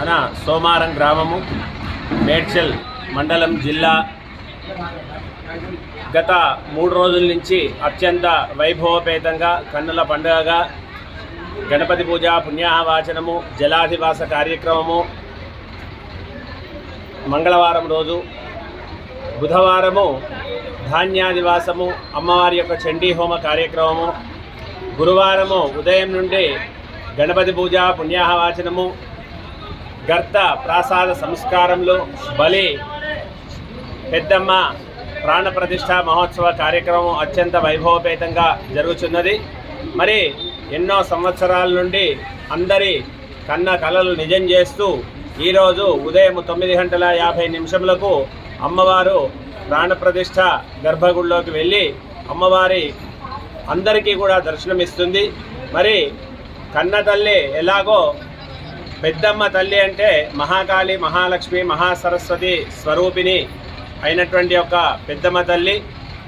మన సోమారం గ్రామము మేడ్చల్ మండలం జిల్లా. గత మూడు రోజుల నుంచి అత్యంత వైభవపేతంగా కన్నుల పండుగగా గణపతి పూజ పుణ్యాహవాచనము జలాధివాస కార్యక్రమము మంగళవారం రోజు బుధవారము ధాన్యాదివాసము అమ్మవారి యొక్క చండీ హోమ కార్యక్రమము గురువారము ఉదయం నుండి గణపతి పూజ పుణ్యాహవాచనము గర్త ప్రాసాద సంస్కారంలో బలి పెద్దమ్మ ప్రాణప్రతిష్ఠ మహోత్సవ కార్యక్రమం అత్యంత వైభవపేతంగా జరుగుతున్నది మరి ఎన్నో సంవత్సరాల నుండి అందరి కన్న కలలు నిజం చేస్తూ ఈరోజు ఉదయం తొమ్మిది గంటల యాభై నిమిషములకు అమ్మవారు ప్రాణప్రతిష్ఠ గర్భగుడిలోకి వెళ్ళి అమ్మవారి అందరికీ కూడా దర్శనమిస్తుంది. మరి కన్న తల్లి ఎలాగో పెద్దమ్మ తల్లి అంటే మహాకాళి మహాలక్ష్మి మహాసరస్వతి స్వరూపిణి అయినటువంటి యొక్క పెద్దమ్మ తల్లి.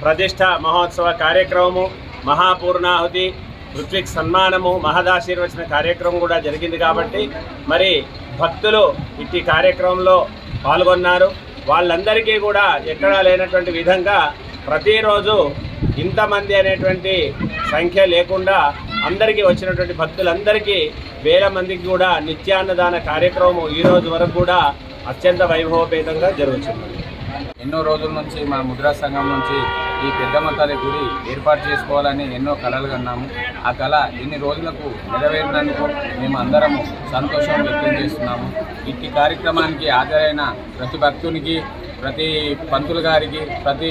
ప్రతిష్ట మహోత్సవ కార్యక్రమము మహాపూర్ణాహుతి ఋత్విక్ సన్మానము మహదాశీర్వచన కార్యక్రమం కూడా జరిగింది కాబట్టి మరి భక్తులు ఇట్టి కార్యక్రమంలో పాల్గొన్నారు. వాళ్ళందరికీ కూడా ఎక్కడా లేనటువంటి విధంగా ప్రతిరోజు ఇంతమంది అనేటువంటి సంఖ్య లేకుండా అందరికీ వచ్చినటువంటి భక్తులందరికీ వేల మందికి కూడా నిత్యాన్నదాన కార్యక్రమం ఈ రోజు వరకు కూడా అత్యంత వైభవపేతంగా జరుగుతుంది. ఎన్నో రోజుల నుంచి మన ముద్రా సంఘం నుంచి ఈ పెద్దమ్మ తల్లి గుడి ఏర్పాటు చేసుకోవాలని ఎన్నో కళలు కన్నాము. ఆ కళ ఇన్ని రోజులకు నెరవేరినందుకు మేము అందరము సంతోషం వ్యక్తం చేస్తున్నాము. ఇట్టి కార్యక్రమానికి హాజరైన ప్రతి భక్తునికి ప్రతి పంతులు గారికి ప్రతి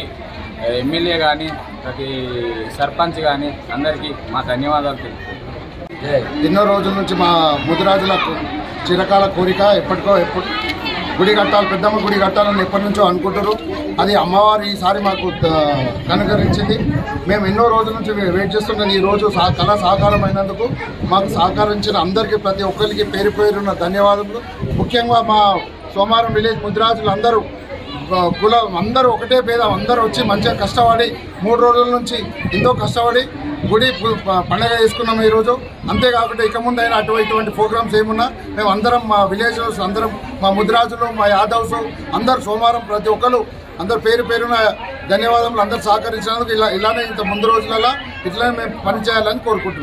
ఎమ్మెల్యే కానీ ప్రతి సర్పంచ్ కానీ అందరికీ మా ధన్యవాదాలు తెలుపుతున్నాం ఎన్నో రోజుల నుంచి మా ముదిరాజుల చిరకాల కోరిక ఎప్పటికో ఎప్పుడు గుడి కట్టాలి పెద్దమ్మ గుడి కట్టాలని ఎప్పటి నుంచో అనుకుంటారు. అది అమ్మవారు ఈసారి మాకు కనుగరించింది కనుకరించింది. మేము ఎన్నో రోజుల నుంచి వెయిట్ చేస్తున్నాం ఈ రోజు సా కళ సహకారం అయినందుకు మాకు సహకరించిన అందరికీ ప్రతి ఒక్కరికి పేరు పేరున్న ధన్యవాదములు. ముఖ్యంగా మా సోమవారం విలేజ్ ముదిరాజులు అందరూ కులం అందరూ ఒకటే భేదం అందరూ వచ్చి మంచిగా కష్టపడి మూడు రోజుల నుంచి ఎంతో కష్టపడి గుడి పండగ చేసుకున్నాం ఈరోజు. అంతేకాకుండా ఇక ముందు అయినా అటు ఇటువంటి ప్రోగ్రామ్స్ ఏమున్నా మేము అందరం మా విలేజెస్ అందరం మా ముద్రాజులు మా యాదవ్స్ అందరు సోమవారం ప్రతి ఒక్కరు అందరు పేరు పేరున ధన్యవాదములు అందరు సహకరించినందుకు ఇలా ఇలానే ఇంత ముందు రోజులలో ఇట్లానే మేము పనిచేయాలని కోరుకుంటున్నాం.